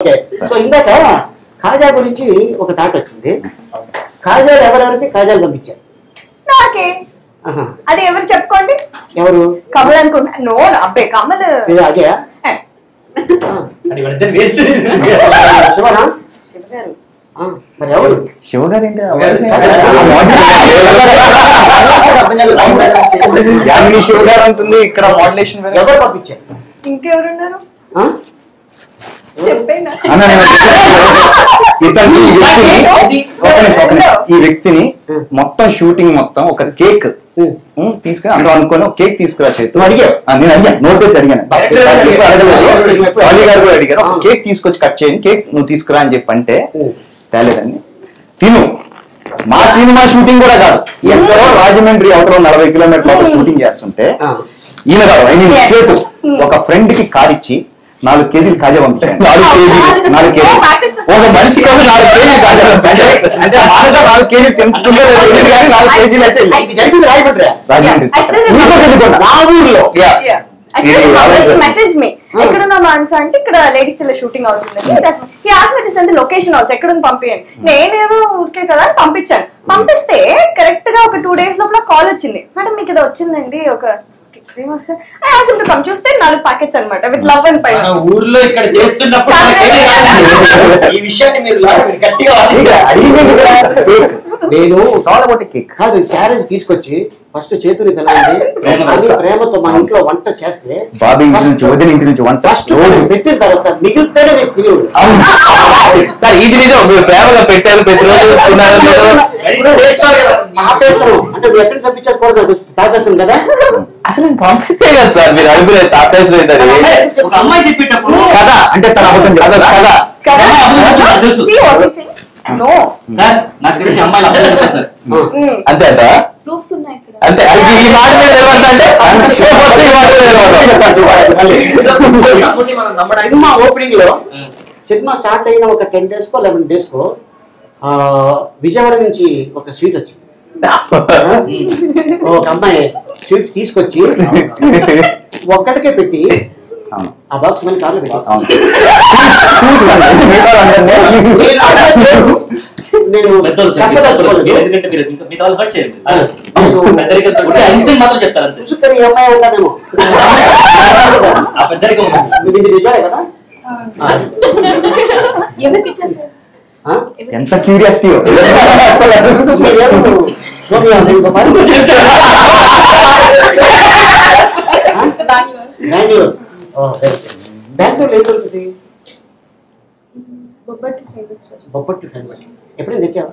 Okay. So ఇందాక కాజా గురించి ఒక థాట్ వచ్చింది. కాజాలు ఎవరెవరికి? కాజాలు పంపించారు. నాకే. అది ఎవరు చెప్పుకోండి? ఎవరు? కమల్ అనుకుంటా నో అబ్బే కమల్. అదే. మరి ఎవరు? ఏంటి ఉంటుంది ఇక్కడ మోడలేషన్ ఎవరు పంపించారు? ఇంకెవరున్నారు ఆ? చెప్పేనా అన్న నేను ఇతన్ని ఈ వ్యక్తిని మొత్తం షూటింగ్ మొత్తం ఒక కేక్ తీసుకుని అందులో అనుకొని ఒక కేక్ తీసుకురా చేతి. నువ్వు అడిగావు? నేను అడిగాను. నోట్ వేసి అడిగాను. గారు కూడా అడిగారు. కేక్ తీసుకొచ్చి కట్ చేయండి. కేక్ నువ్వు తీసుకురా అని చెప్పి అంటే. తేలేదండి. తిను. మా సినిమా షూటింగ్ కూడా కాదు. ఎక్కడో రాజమండ్రి అవతల నలభై కిలోమీటర్ల షూటింగ్ చేస్తుంటే. ఈయన కాదు ఆయన. చేతు ఒక ఫ్రెండ్కి కార్ ఇచ్చి నాలుగు కేజీలు కాజా పంపించాను నాలుగు కేజీలు. నాలుగు కేజీలు. ఒక మనిషి కోసం నాలుగు కేజీలు కాజా పంపించాయి అంటే మానస నాలుగు కేజీలు తెలియదు కానీ నాలుగు కేజీలు అయితే రాజమండ్రి. మెసేజ్ మీ మాన్సా అంటే ఇక్కడ లేడీస్లో షూటింగ్ అవుతుంది. అంటే లొకేషన్ ఆల్సో ఎక్కడ పంపించండి. నేనేదో ఊరికే కదా అని పంపించాను. పంపిస్తే కరెక్ట్గా ఒక టూ డేస్ లోపల కాల్ వచ్చింది. మేడం మీకు ఇది వచ్చిందండి. ఒక క్రీమ్ వస్తే కమ్ చూస్తే నాలుగు ప్యాకెట్స్ అన్నమాట విత్ లవ్ అండ్ పైన మన ఊర్లో ఇక్కడ చేస్తున్నప్పుడు మనకేమీ రాదు. ఈ విషయాన్ని మీరు గట్టిగా. అడిగింది కేక్ నేను చాలా ఒకటి కేక్ కాదు క్యారేజ్ తీసుకొచ్చి ఫస్ట్ ప్రేమ అది రసం. ప్రేమతో మన ఇంట్లో వంట చేస్తే బాబీ ఇంటి నుంచి వదిన ఇంటి నుంచి వంట ఫస్ట్ రోజు. పెట్టిన తర్వాత మిగిలితేనే నేను తినేవాడు సార్ ఇది నిజం. మీరు ప్రేమగా పెట్టారు ప్రతిరోజు తిన్నారు మీరు. కనీసం నేర్చుకోవాలి కదా. ఆపేసాను అంటే నువ్వు ఎక్కడ పంపించారు? కూడా నాకు తాపేసాను కదా? అసలు నేను పంపిస్తే కదా సార్ మీరు అభిప్రాయం తాపేశ్వరం ఏంటది ఒక అమ్మాయి చెప్పేటప్పుడు కథ అంటే తన అబద్ధం కదా? No. సార్ నాకు తెలిసి అమ్మాయిలు సార్. Mm. అంతే అంట? ప్రూఫ్స్ ఉన్నాయి అంతే ఈ మాట మీద సినిమా ఓపెనింగ్లో సినిమా స్టార్ట్ అయిన ఒక టెన్ డేస్ కో లెవెన్ డేస్ కో ఆ, విజయవాడ నుంచి ఒక స్వీట్ వచ్చింది. ఒక అమ్మాయి స్వీట్ తీసుకొచ్చి ఒక్కడికే పెట్టి. ఆ బాక్స్ మళ్ళీ కార్లో? ఎంత క్యూరియాసిటీ మీరేమో స్వామి అన్నారు గోపాల్. ఆ? Bengaluru oh, right. బెంగళూరులో ఏం దొరుకుతుంది బొబ్బట్టి ఫేమస్ సార్ బొబ్బట్టు ఫేమస్ ఎప్పుడైనా తెచ్చావా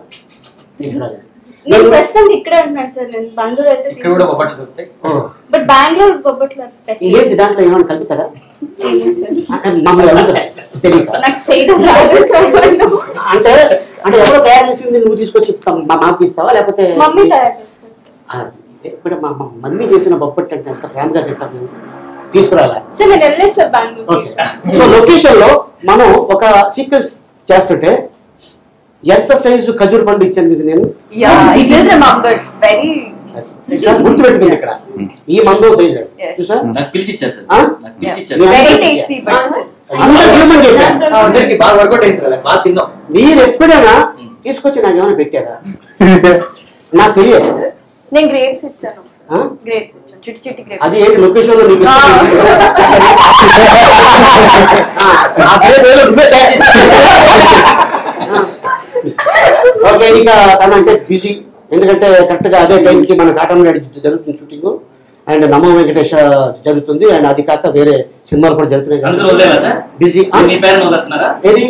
తీసుకురాలేదు నేను ప్రస్తుతం ఇక్కడే అంటున్నాను సార్ నేను. బెంగళూరు ఇక్కడ కూడా దొరుకుతాయి. బట్ బెంగళూరు బొబ్బట్లు స్పెషల్ ఏంటి దాంట్లో ఏమైనా కలుపుతారా? మమ్మల్ని నాకు చేయడం రాదు. అంటే అంటే ఎవరో తయారు చేసింది నువ్వు తీసుకొచ్చి మా మాకు ఇస్తావా? లేకపోతే మమ్మీ తయారు ఇప్పుడు మా మమ్మీ చేసిన బొబ్బట్టు అంటే ఎంత ప్రేమగా తింటాము తీసుకురాలా. సార్ నేను వెళ్ళలేదు సార్ బెంగళూరు ఓకే. సో లొకేషన్లో మనం ఒక సీక్వెన్స్ చేస్తుంటే ఎంత సైజు ఖజూర్ పండు ఇచ్చాను మీకు నేను? గుర్తుపెట్టుకుంది ఇక్కడ. ఈ మందో సైజు. చూసా నాకు పిలిచి అందరికి బాగా వర్కౌట్ అయింది బాగా తిన్నాం. మీరు ఎప్పుడైనా తీసుకొచ్చి నాకు ఏమైనా పెట్టారా? నాకు తెలియదు. నేను గ్రేప్స్ ఇచ్చాను. ఆ? గ్రేప్స్ ఇచ్చాను. చిట్టి చిట్టి గ్రేప్స్ అది ఏంటి? లొకేషన్లో నీకు ఆ. ఆ, ఆ పేరు ఏదో నువ్వే తయారు చేసావు. ఆ. ఓకే ఇక తన అంటే బిజీ ఎందుకంటే కరెక్ట్గా అదే టైంకి మన కాటన్ గడి జరుగుతుంది షూటింగ్ అండ్ నమో వెంకటేశ జరుగుతుంది అండ్ అది కాక వేరే సినిమాలు కూడా సార్? బిజీ. ఏది?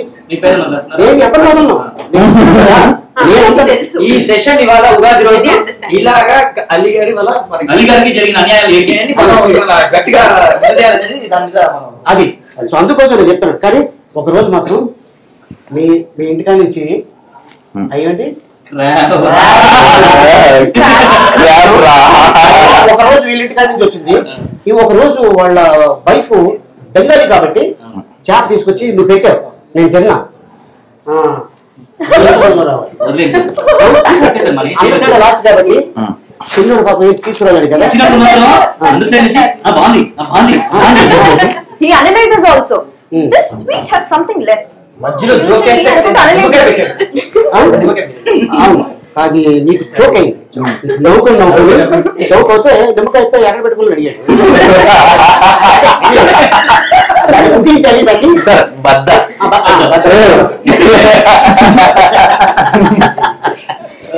నేను ఎక్కడ ఈ సెషన్ ఇవాళ ఉగాది రోజు. ఇలాగా అల్లి గారి వల్ల మనకి అలీ గారికి జరిగిన ఏంటి? గట్టిగా నిలదీయాలనేది దాని మీద అది. సో అందుకోసం నేను చెప్తాను కానీ ఒక రోజు మాత్రం మీ మీ ఇంటికాడ నుంచి అయ్యండి. ఒక రోజు వీళ్ళ ఇంటికాడ నుంచి వచ్చింది. ఈ ఒక రోజు వాళ్ళ వైఫ్ బెంగాలీ కాబట్టి చేప తీసుకొచ్చి నువ్వు పెట్టావు నేను తిన్నా. లాస్ట్ కాబట్టి చిన్నోడు పాపం ఏం తీసుకురాలి కదా. వచ్చినప్పుడు మాత్రం అందరి సైడ్ నుంచి "ఆ, బాగుంది ఆ, బాగుంది బాగుంది He analyzes also. Hmm. This sweet has something less. మధ్యలో జోక్ అవును. అది నీకు చోక్ అయింది. నవ్వుకుని నవ్వుకుని చౌక్ అవుతే నిమ్మకాయ అయితే ఎక్కడ పెట్టుకుని అడిగాడు. ఆ, బద్ద.